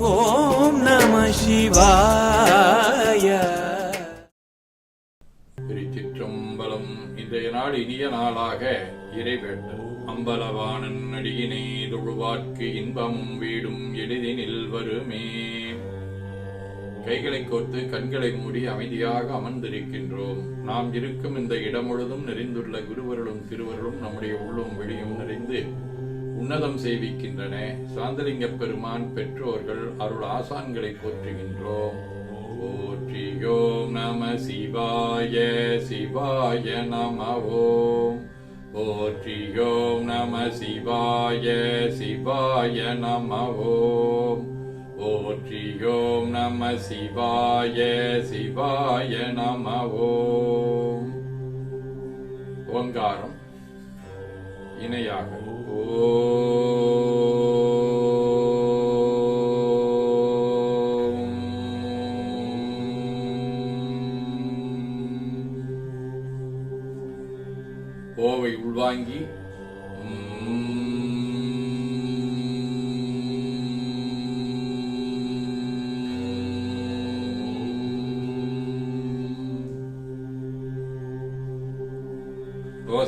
ஓம் நம சிவாய. திருச்சிற்றம்பலம் இன்றைய நாள் இனிய நாளாக இறைவேட்டல் அம்பலவானன் அடியினை தொழுவார்க்கு இன்பமும் வீடும் எளிதினில் வருமே. கைகளை கோர்த்து கண்களை மூடி அமைதியாக அமர்ந்திருக்கின்றோம். நாம் இருக்கும் இந்த இடம் முழுதும் நிறைந்துள்ள குருவர்களும் திருவர்களும் நம்முடைய உள்ளும் வெளியும் நிறைந்து உன்னதம் செய்விக்கின்றன சாந்தலிங்க பெருமான் பெற்றோர்கள் அருள் ஆசான்களை போற்றுகின்றோம். ஓம் நம சிவாய சிவாய நம ஓம் ஓம் நம சிவாய சிவாய நம ஓம் ஓம் நம சிவாய சிவாய நம ஓம் ஓங்காரம். இணையாக. ஓவை உள்வாங்கி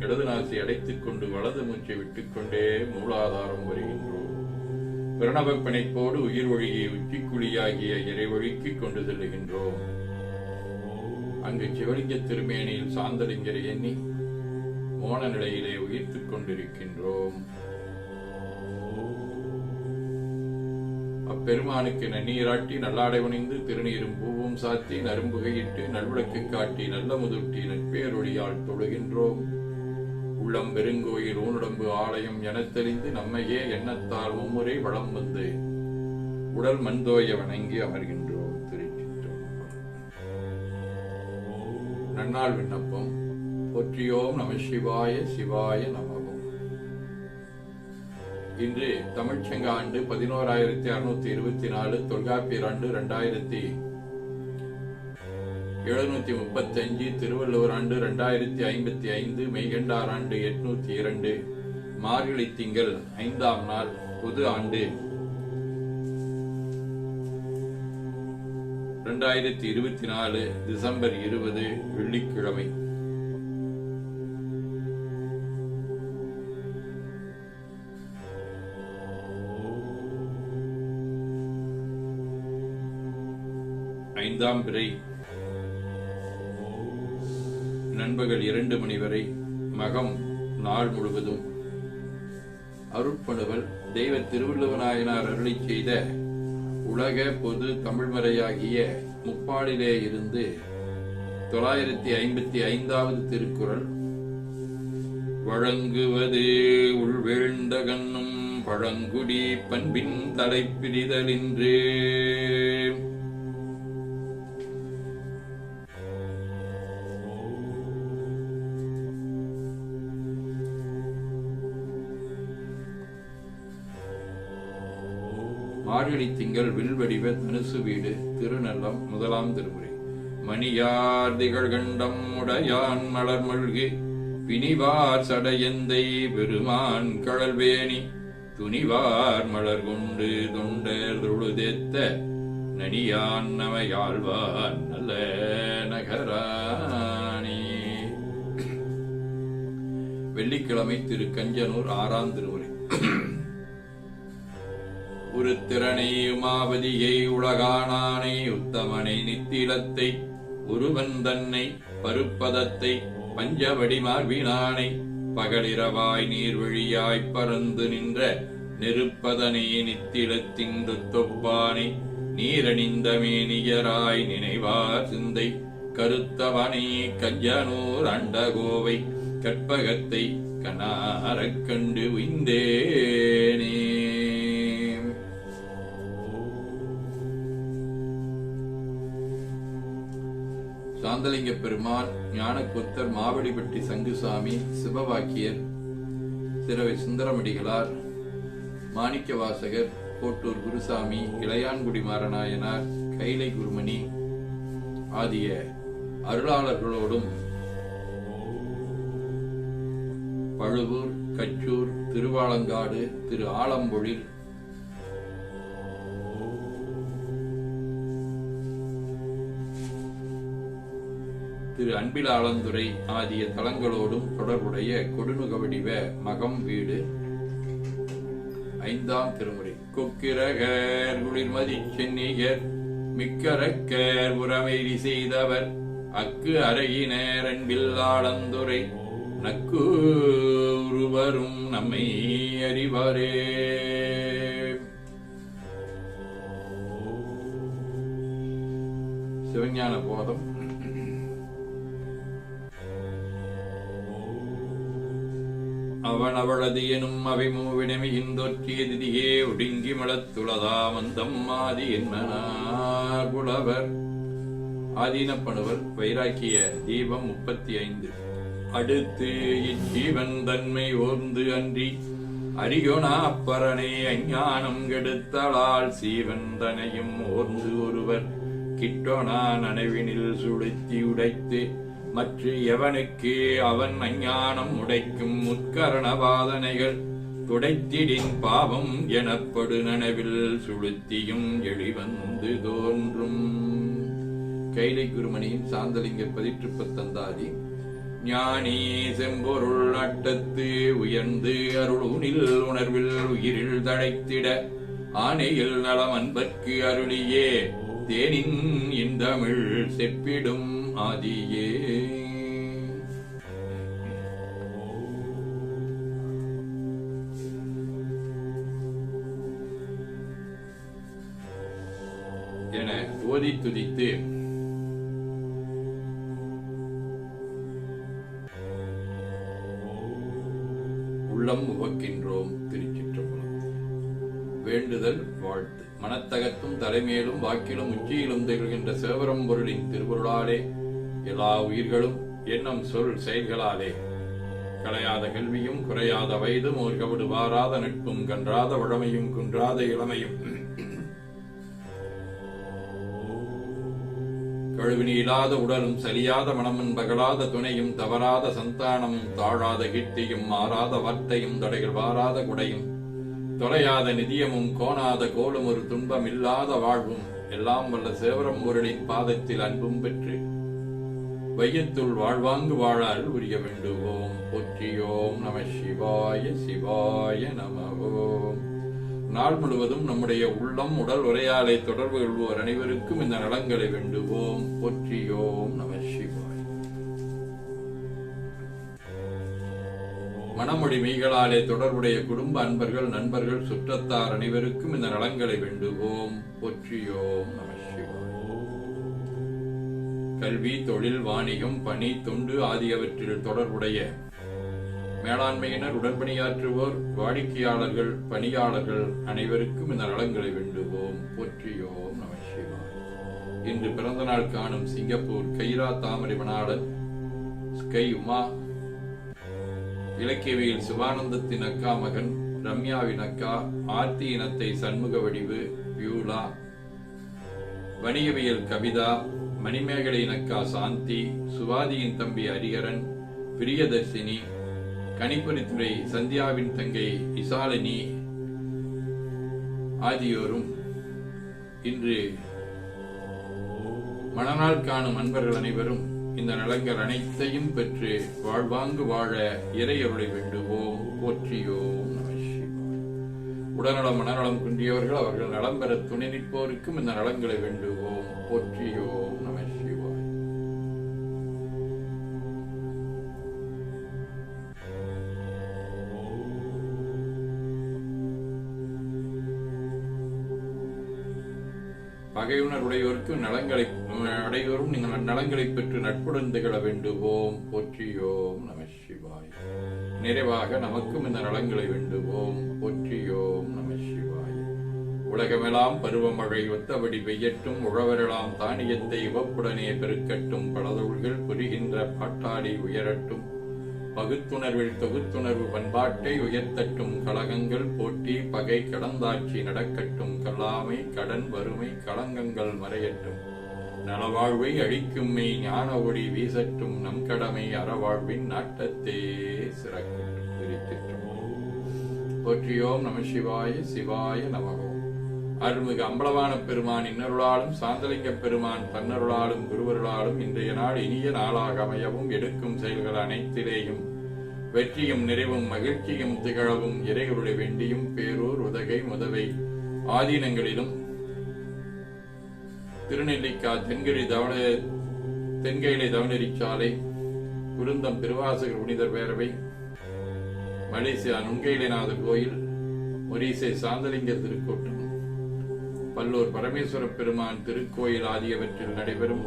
இடது நாசி அடைத்துக் கொண்டு வலது மூச்சை விட்டுக்கொண்டே மூலாதாரம் வருகின்றோம். பிரணவ பிணைப்போடு உயிர் ஒழியை உச்சிக்குழியாகிய இறைவழிக்கு கொண்டு செல்லுகின்றோம். அங்கு சிவலிங்க திருமேனியில் சாந்தலிங்கரை எண்ணி மோன நிலையிலே உயிர்த்துக் கொண்டிருக்கின்றோம். அப்பெருமானுக்கு நன்னீராட்டி நல்லாடை உணிந்து திருநீரும் பூவும் சாத்தி நரும்புகையிட்டு நல்விளக்கு காட்டி நல்ல முதுட்டி நட்பேரொழியால் தொழுகின்றோம். உள்ளம் பெருங்கோயில் ஊனுடம்பு ஆலயம் எனத் தெரிந்து நம்மையே எண்ணத்தால் மும்முறை வளம் வந்து உடல் மண்தோய வணங்கி அமர்கின்றோம் திருச்சிற்றம்பலம். நன்னாள் விண்ணப்பம். போற்றியோம் நம சிவாய சிவாய நமவும் இன்று தமிழ்ச்சங்க ஆண்டு பதினோராயிரத்தி அறுநூத்தி இருபத்தி நாலு தொல்காப்பியர் ஆண்டு இரண்டாயிரத்தி எழுநூத்தி முப்பத்தஞ்சு திருவள்ளுவர் ஆண்டு ரெண்டாயிரத்தி ஐம்பத்தி ஐந்து மெய்கண்டார் ஆண்டு எட்நூத்தி இரண்டு மார்கழி திங்கள் ஐந்தாம் நாள் புது ஆண்டு. ரெண்டாயிரத்தி இருபத்தி நாலு டிசம்பர் இருபது வெள்ளிக்கிழமை. ஐந்தாம் பிறை நண்பகல் இரண்டு மணி வரை மகம் நாள் முழுவதும். அருட்பணுவல் தெய்வ திருவள்ளுவநாயனார் அருளி செய்த உலக பொது தமிழ்மறையாகிய முப்பாடிலே இருந்து தொள்ளாயிரத்தி ஐம்பத்தி ஐந்தாவது திருக்குறள். வழங்குவது உள்வேழ்ந்த கண்ணும் பழங்குடி பண்பின் தலைப்பிரிதலின்றே மார்கழி திங்கள் வில்வடிவ தனுசு வீடு திருநல்லம் முதலாம் திருமுறை. மணியார் திகழ்கண்டம் உடையான் மலர் மல்கி பிணிவார் சடையந்தை பெருமான் கழல்வேணி துணிவார் மலர் கொண்டு தொண்டர் தொழுதேத்த நனியான் நமையாழ்வான் நல்ல நகரானே வெள்ளிக்கிழமை திரு கஞ்சனூர் ஆறாம் திருமுறை. உருத்திரனை உமாபதியை உமாவதியை உலகானானை உத்தமனை நித்திலத்தை ஒருவன் தன்னை பருப்பதத்தை பஞ்சவடி மார்பினானை பகலிரவாய் நீர்வழியாய்ப் பறந்து நின்ற நெருப்பதனே நித்திலத்தின்று தொப்பானை நீரணிந்த மேனியராய் நினைவார் சிந்தை கருத்தவனே கஞ்சனூர் அண்டகோவை கற்பகத்தை கனாரக் கண்டு உய்ந்தேனே. சாந்தலிங்க பெருமான் ஞானக்குத்தர் மாவடிப்பட்டி சங்குசாமி சிவவாக்கியர் சிறவை சுந்தரமடிகளார் மாணிக்க வாசகர் கோட்டூர் குருசாமி இளையான்குடி மாரநாயனார் கைலை குருமணி ஆகிய அருளாளர்களோடும் பழுவூர் கச்சூர் திருவாலங்காடு திரு ஆலம்பொழில் அன்பிலாளந்துறை ஆகிய தலங்களோடும் தொடர்புடைய கொடுநுக வடிவ மகம் வீடு. ஐந்தாம் திருமுறை. கொக்கிரகர் குளிர்மதி சென்னிகர் மிக்கரக்கர் உரமைரி செய்தவர் அக்கு அரகினர் அன்பில்லாளந்துரை நக்கு உருவரும் நம்மை அறிவாரே. சிவஞான போதம் அவன் அவளது எனும் அவை மூவினமையின்றொற்றிய திதியே ஒடுங்கி மலத்துளதாமந்தம் மாதி ஆதி புலவர் ஆதீனப்படுவர் வைராக்கிய தீபம் முப்பத்தி ஐந்து அடுத்து இச்சீவன் தன்மை ஓர்ந்து அன்றி அரியோனா அப்பரனை அஞ்ஞானம் கெடுத்தலால் சீவன் தனையும் ஓர்ந்து ஒருவர். கிட்டோனா நனவினில் சுளுத்தி உடைத்து மற்ற எவனுக்கு அவன் அஞ்ஞானம் உடைக்கும் முற்கரணவாதனைகள் துடைத்திடின் பாவம் எனப்படு நனவில் சுளுத்தியும் எளிவந்து தோன்றும். கைலை குருமணியின் சாந்தலிங்க பதிற்றுப்பத்தந்தாதி ஞானி செம்பொருள் அட்டத்து உயர்ந்து அருளுனில் உணர்வில் உயிரில் தழைத்திட ஆனையில் நலம் அன்பற்கு அருளியே தேனின் இந்தமிழ் செப்பிடும் ஆதியே. என ஓதி துதித்து உள்ளம் உவக்கின்றோம் திருச்சிற்றம்பலம். வேண்டுதல் வாழ்த்து. மனத்தகத்தும் தலைமையிலும் வாக்கிலும் உச்சியிலும் திகழ்கின்ற சிவபரம்பொருளின் திருவருளாலே எல்லா உயிர்களும் எண்ணம் சொல் செயல்களாலே. கலையாத கல்வியும் குறையாத வயதும் ஒரு கவிடு வாராத நட்பும் கன்றாத வழமையும் குன்றாத இளமையும். கழுவினி இல்லாத உடலும் சரியாத மனமும் பகலாத துணையும் தவறாத சந்தானமும் தாழாத கீர்த்தியும் மாறாத வார்த்தையும் தடைகள் வாராத குடையும். தொலையாத நிதியமும் கோணாத கோலும் ஒரு துன்பம் இல்லாத வாழ்வும். எல்லாம் வல்ல சேவரம் முரளின் பாதத்தில் அன்பும் பெற்று வையத்துள் வாழ்வாங்கு வாழ உரிய வேண்டுவோம். போற்றியோம் நம சிவாய சிவாய நமவோம் நாள் முழுவதும் நம்முடைய உள்ளம் உடல் உரையாலை தொடர்பு கொள்வோர் அனைவருக்கும் இந்த நலங்களை வேண்டுவோம். போற்றியோம் நம சிவாய். மனமொழி மெய்களாலே தொடர்புடைய குடும்ப அன்பர்கள் நண்பர்கள் சுற்றத்தார் அனைவருக்கும் இந்த நலங்களை வேண்டுவோம். போற்றியோம் நம சிவாய். கல்வி தொழில் வாணிகம் பணி தொண்டு ஆகியவற்றில் தொடர்புடைய மேலாண்மையினர் உடன்பணியாற்றுவோர் வாடிக்கையாளர்கள் பணியாளர்கள் அனைவருக்கும் இந்த நலங்களை வேண்டுவோம். போற்றியோம் நம சிவாய். இன்று பிறந்த நாள் காணும் சிங்கப்பூர் கைரா தாமரை மணாளன் ஸ்கை உமா இலக்கியவியல் சிவானந்தத்தின் அக்கா மகன் ரம்யாவின் அக்கா ஆர்த்தி இனத்தை சண்முக வடிவு பியூலா வணிகவியல் கவிதா மணிமேகலையின் அக்கா சாந்தி சுவாதியின் தம்பி ஹரிஹரன் பிரியதர்சினி கணிப்பொறித்துறை சந்தியாவின் தங்கை இசாலினி ஆகியோரும் இன்று மணநாள் காணும் அன்பர்கள் அனைவரும் இந்த நலங்கள் அனைத்தையும் பெற்று வாழ்வாங்கு வாழ இறையருளை வேண்டுவோம். போற்றியோம் உடல்நலம் மனநலம் குன்றியவர்கள் அவர்கள் நலம் பெற துணை நிற்போருக்கும் இந்த நலங்களை வேண்டுவோம். போற்றியோம். பகையுணர் உடையோருக்கு நலங்களை அடையோரும் நீங்கள் நலங்களை பெற்று நட்புடன் திகழ வேண்டுவோம். போற்றியோம் நம சிவாய். நிறைவாக நமக்கும் இந்த நலங்களை வேண்டுவோம். போற்றியோம் நம சிவாய். உலகமெல்லாம் பருவமழை ஒத்தபடி பெய்யட்டும். உழவரெல்லாம் தானியத்தை இவப்புடனே பெருக்கட்டும். பலதொழில்கள் புரிகின்ற பாட்டாடி உயரட்டும். பகுத்துணர்வில் தொகுத்துணர்வு பண்பாட்டை உயர்த்தட்டும் கழகங்கள் போட்டி பகை கடந்தாட்சி நடக்கட்டும் கல்லாமை கடன் வறுமை களங்கங்கள் மறையட்டும். நலவாழ்வை அழிக்கும் மெய் ஞான ஒளி வீசட்டும் நம் கடமை அறவாழ்வின் நாட்டத்தே சிறக்கும். போற்றியோம் நம சிவாய சிவாய நமகோம் அருள்மிகு அம்பலவான பெருமான் இன்னருளாலும் சாந்தலிங்க பெருமான் தன்னருளாலும் குருவருளாலும் இன்றைய நாள் இனிய நாளாக அமையவும் எடுக்கும் செயல்கள் அனைத்திலேயும் வெற்றியும் நிறைவும் மகிழ்ச்சியும் திகழவும் இறைகளுடைய வேண்டியும் பேரூர் உதகை முதவை ஆதீனங்களிலும் திருநெல்லிக்கா தென்கிழி தவண தென்கையிலை தவணரி சாலை குருந்தம் திருவாசகர் புனிதர் பேரவை மலேசியா நுண்கையிலைநாதர் கோயில் ஒரிசை சாந்தலிங்க திருக்கூட்டம் பல்லூர் பரமேஸ்வர பெருமான் திருக்கோயில் ஆகியவற்றில் நடைபெறும்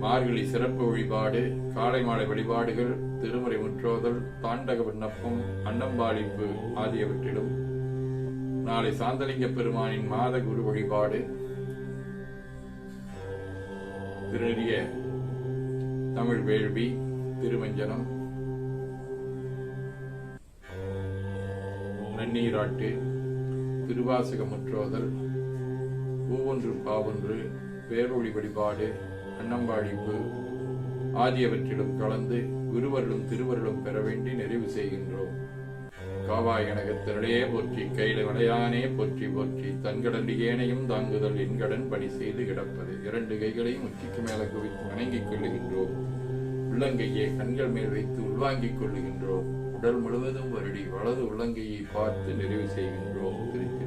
மார்கழி சிறப்பு வழிபாடு காலை மாலை வழிபாடுகள் திருமுறை முற்றோதல் தாண்டக விண்ணப்பம் அன்னம்பாளிப்பு ஆகியவற்றிலும் நாளை சாந்தலிங்க பெருமானின் மாத குரு வழிபாடு. திருநெறிய தமிழ் வேள்வி திருமஞ்சனம். நன்னீராட்டு திருவாசக முற்றோதல் பூவொன்று பாவொன்று பேரொழி வழிபாடு அன்னம்பாடிப்பு ஆகியவற்றிலும் கலந்து குருவர்களும் திருவருளும் பெற வேண்டி நிறைவு செய்கின்றோம். காவாய் கனகத்திரளே போற்றி கையில விளையானே போற்றி போற்றி தன்கடன் ஏனையும் தாங்குதல் என்கடன் பணி செய்து கிடப்பது. இரண்டு கைகளையும் உச்சிக்கு மேல குவித்து வணங்கிக் கொள்ளுகின்றோம். உள்ளங்கையை கண்கள் மேல் வைத்து உள்வாங்கிக் கொள்ளுகின்றோம். உடல் முழுவதும் வருடி வலது உள்ளங்கையை பார்த்து நிறைவு செய்கின்றோம். திருச்சி